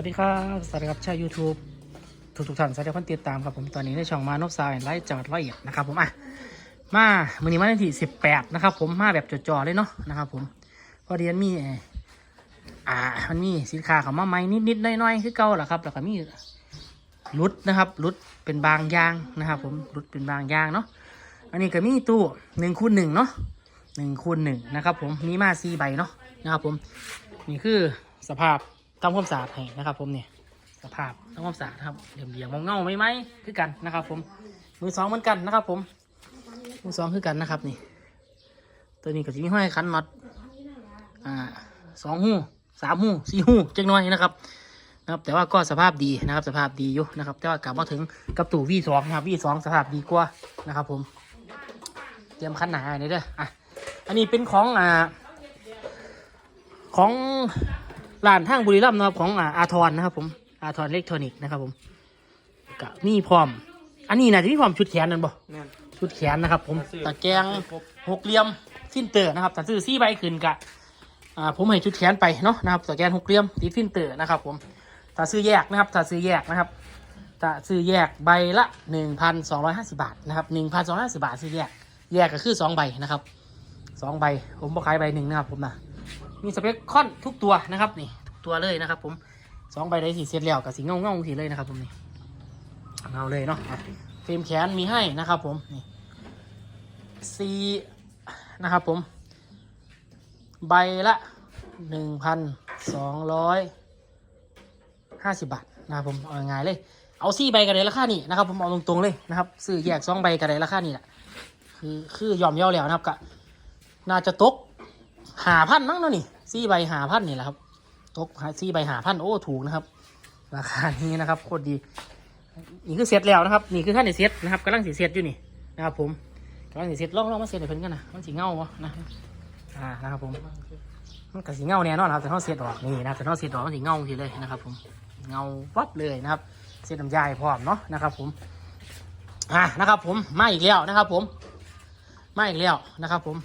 วัสดีครับ สวัสดีครับชาว YouTube ทุกทุกท่านสวัสดีคนติดตามครับผมตอนนี้ในช่องมานพสายไลฟ์จังหวัดร้อยเอ็ดนะครับผมอะมามือนี้มาในที่สิบแปดนะครับผมมาแบบจ่อๆเลยเนาะนะครับผมพอดีมันมีอ่ามันมีสินค้าเขามาใหม่นิดๆน้อยๆคือเก่าแหละครับแล้วก็มีรุดนะครับรุดเป็นบางยางนะครับผมรุดเป็นบางยางเนาะอันนี้ก็มีตู้หนึ่งคูณหนึ่งเนาะหนึ่งคูณหนึ่งนะครับผมมีมาสี่ใบเนาะนะครับผมนี่คือสภาพ ทำความสะอาดให้นะครับ ผมเนี่ยสภาพทำความสะอาดครับเหลี่ยมเหลี่ยมเงาไหมไหมคือกันนะครับ ผม มือสองเหมือนกันนะครับ ผม มือสองคือกันนะครับนี่ ตัวนี้ก็จะมีห้อยคันน็อตอ่าสองหูสามหูสี่หูจักหน้อยนะครับนะครับ แต่ว่าก็สภาพดีนะครับ สภาพดีอยู่นะครับ แต่ว่ากลับมาถึงกับตู่วีสองนะครับวีสองสภาพดีกว่านะครับ ผมเตรียมคันหนาอันนี้เด้ออะอันนี้เป็นของอ่าของ ร้านทางบุรีรัมย์นะครับของอ่าอาทรนะครับผมอาทรอิเล็กทรอนิกส์นะครับผมก็มีพร้อม อันนี้นะที่มีพร้อมชุดแขนนั่นบ่แม่นชุดแขนนะครับ ผมตะแกรงหกเหลี่ยมฟินเตอร์นะครับแต่ซื้อซี่ใบขึ้นกะอ่าผมให้ชุดแขนไปเนาะนะครับตะแกรงหกเหลี่ยมติดฟินเตอร์นะครับ ผมถ้าซื้อแยกนะครับถ้าซื้อแยกนะครับถ้าซื้อแยกใบละหนึ่งพันสองร้อยห้าสิบาทนะครับหนึ่งพันสองร้อยห้าสิบาทซื้อแยก แยกก็คือสองใบนะครับสองใบ ผมบอกขายใบหนึ่งนะครับผมนะมีสเปคคอนทุกตัวนะครับนี่ทุก ตัวเลยนะครับผมสองใบได้สีเสร็จแล้วกับสีเงาเงาสีเลยนะครับผมนี่เงาเลยเนาะอะฟิล์มแขนมีให้นะครับผมนี่ซีนะครับผม ใบละหนึ่งพันสองร้อยห้าสิบบาทนะครับผมเอาง่ายเลย เอาซี่ใบกันเลยราคานี่นะครับผมเอาตรงๆเลยนะครับซื้อแยกสองใบกันเลยราคานี่แหละคือคือยอมเย่าแล้วนะครับกะน่าจะตกหาพันมั้งเนาะนี่ซี่ใบหาพันนี่แหละครับ ตกซี่ใบหาพันโอ้ถูกนะครับ ราคานี้นะครับโคตรดี นี่คือเซตแล้วนะครับ นี่คือขั้นในเซตนะครับกำลังสีเซตอยู่นี่นะครับ ผมกำลังสิเสร็จลองลองมาเสร็จให้เพิ่นกันนะมันสีเงาวะนะอ่านะครับผมมันก็สีเงาแน่นอนครับแต่เขาเสร็จออกนี่นะแต่เขาเสร็จออกมันสีเงาทีเลยนะครับ ผมเงาวับเลยนะครับ เสร็จน้ำยาให้พร้อมเนาะนะครับ ผมอ่านะครับ ผมมาอีกแล้วนะครับ ผมมาอีกแล้วนะครับ ผม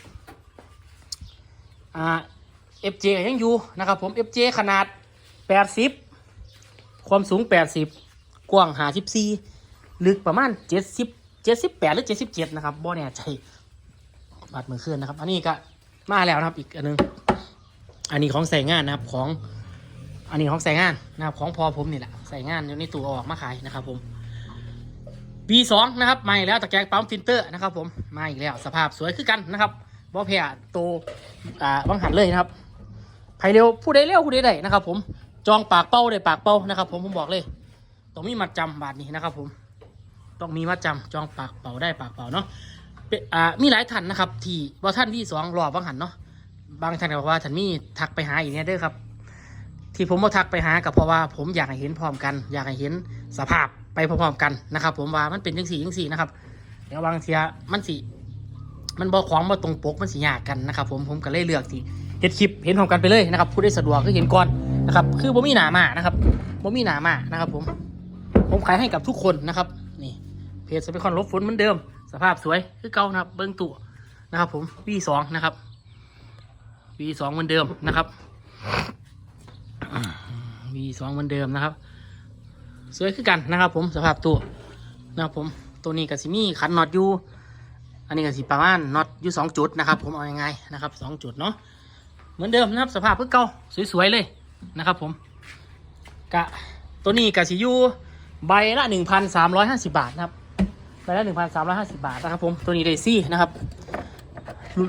อ่า FJ ยังอยู่นะครับผม FJ ขนาด 80 ความสูง 80 กว้าง 54 ลึกประมาณ 70เจ็ดสิบแปดหรือเจ็ดสิบเจ็ดนะครับบ่แน่ใจบาดมือเคลื่อนนะครับ อันนี้ก็มาแล้วนะครับอีกอันหนึง อันนี้ของใส่งานนะครับของ อันนี้ของใส่งานนะครับของพอผมนี่แหละใส่งานอยู่ในตู้อออกมาขายนะครับผม V2 นะครับมาอีกแล้วตะแกรงปั๊มฟิลเตอร์นะครับผมมาอีกแล้วสภาพสวยขึ้นกันนะครับบ่แพ้โตอ่าบังหันเลยนะครับ ใครเร็วผู้ใดเร็วผู้ใดได้นะครับ ผมจองปากเป้าได้ปากเป้านะครับ ผมผมบอกเลยต้องมีมัดจำบาทนี้นะครับ ผมต้องมีมัดจำจองปากเป่าได้ปากเป่าเนาะเอ่ามีหลายท่านนะครับ ที่ว่าท่านที่สองรอบบางหันเนาะบางท่านบอกว่าท่านมีทักไปหาอีกเนี่ยเด้อครับที่ผมมาทักไปหากับเพราะว่าผมอยากให้เห็นพร้อมกัน อยากให้เห็นสภาพไปพร้อมๆกันนะครับ ผมว่ามันเป็นยังสี่ยังสี่นะครับเดี๋ยวบางเทียมันสิมันบอของมาตรงปกมันสิยากกันนะครับ ผมผมก็เลยเลือกที่ เห็นคลิปเห็นพร้อมกันไปเลยนะครับผู้ได้สะดวกคือเห็นก่อนนะครับคือผมมีหนามานะครับผมมีหนามานะครับผมผมขายให้กับทุกคนนะครับนี่เพจสเปคอนลบฝนเหมือนเดิม สภาพสวยคือเก่านะครับ เบิ้งตัวนะครับ ผม V2 นะครับ V2 เหมือนเดิมนะครับ V2 เหมือนเดิมนะครับ สวยคือกันนะครับ ผมสภาพตัวนะครับผมตัวนี้กับซิมี่ขันน็อตอยู่อันนี้กับสิประมาณน็อตอยู่สองจุดนะครับ ผมเอายังไงนะครับสองจุดเนาะ เหมือนเดิมนะครับ สภาพเพื่อเก่าสวยๆเลยนะครับผมกะตัวนี้กับสิยูใบละหนึ่งพันสามร้อยห้าสิบาทนะครับใบละหนึ่งพันสามร้อยห้าสิบาทนะครับผมตัวนี้เดซี่นะครับ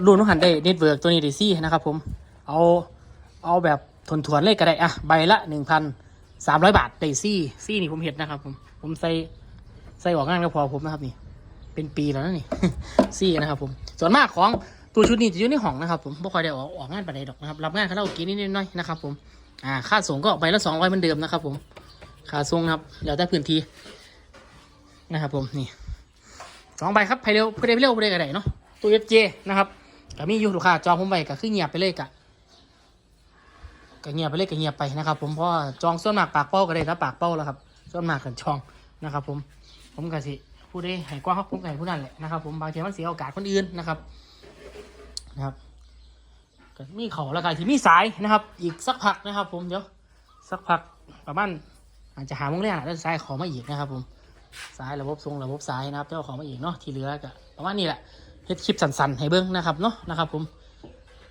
รุ่นนุหันได้เน็ตเวิร์กตัวนี้เดซี่นะครับผมเอาเอาแบบทนทวนเลยก็ได้อะใบละหนึ่งพันสามร้อยบาทเดซี่ซี่นี่ผมเห็นนะครับผมผมใส่ใส่ออกงานก็พอผมนะครับนี่เป็นปีแล้วนะนี่ซี่นะครับผมส่วนมากของ ตัวชุดนี้จะอยู่ในห้องนะครับผมไม่ค่อยได้ออกออกงานปานใดดอกนะครับรับงานคาราโอเกะนิดๆหน่อยๆนะครับผมอ่าค่าส่งก็ใบละสองร้อยเหมือนเดิมนะครับผมขาทรงครับแล้วแต่พื้นที่นะครับผมนี่สองใบครับไพเร็วผู้ใดเร็วผู้ใดก็ได้เนาะตัว FJ นะครับก็มีอยู่ลูกค้าจองผมไปก็คือเงียบไปเลยกะก็เงียบไปเลยก็เงียบไปนะครับ ผมเพราะจองส่วนมากปากเป้าก็ได้ถ้าปากเป้าแล้วครับส่วนมากกันจองนะครับ ผมผมก็สิผู้ใดให้กว้างครับผมก็ให้ผู้นั้นแหละนะครับ ผมบางทีมันเสียโอกาสคนอื่นนะครับ นะครับก็มีเขาแล้วก็ที่มีสายนะครับ อีกสักพักนะครับ ผมเดี๋ยวสักพักประมาณอาจจะหาโมงแรกแล้วสายขอมาอีกนะครับ ผมสายระบบทรงระบบสายนะครับเจ้าขอมาอีกเนาะที่เหลือก็ประมาณนี้แหละเฮ็ดคลิปสั้นๆให้เบิ้งนะครับเนาะนะครับ ผม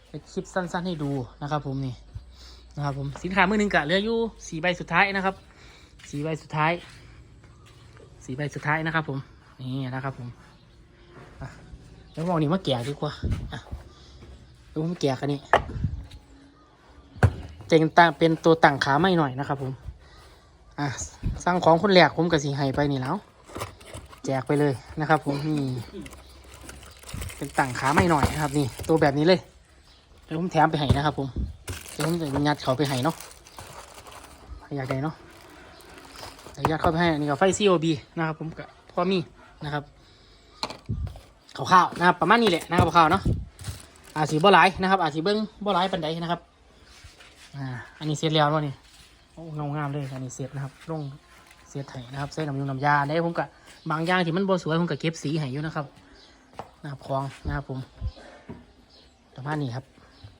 เฮ็ดคลิปสั้นๆให้ดูนะครับ ผมนี่นะครับผมสินค้ามือหนึ่งกะเหลืออยู่สี่ใบสุดท้ายนะครับสี่ใบสุดท้ายสี่ใบสุดท้ายนะครับ ผมนี่นะครับ ผมอะแล้วมองนี่มาแกะดีกว่าอะ ดูผมแกะกันนี่เจงตาเป็นตัวตั้งขาไม่หน่อยนะครับผม อะสร้างของคนแรกผมกับสีไห้ไปนี่แล้ว แจกไปเลยนะครับ ผมนี่เป็นตั้งขาไม่หน่อยนะครับ นี่ ตัวแบบนี้เลยเดี๋ยวผมแถมไปให้นะครับ ผมเดี๋ยวผมจะยัดเขาไปให้เนาะอยากได้เนาะยัดเข้าไปให้อันนี่กับไฟ COB นะครับ ผมกับพ่อมีนะครับขาวๆนะครับประมาณนี้แหละนะครับขาวเนาะ อาจสีบ่หลายนะครับ อาจสีเบิ้งบ่หลายปันใดนะครับ อ่า อันนี้เสร็จแล้วเนาะนี่โอ้เงางามเลยอันนี้เสร็จนะครับลงเสียไถนะครับใส่น้ำยงน้ำยาได้ผมกะบางอย่างที่มันบ่สวยผมก็เก็บสีให้อยู่นะครับนะครับคลองนะครับผมประมาณนี้ครับ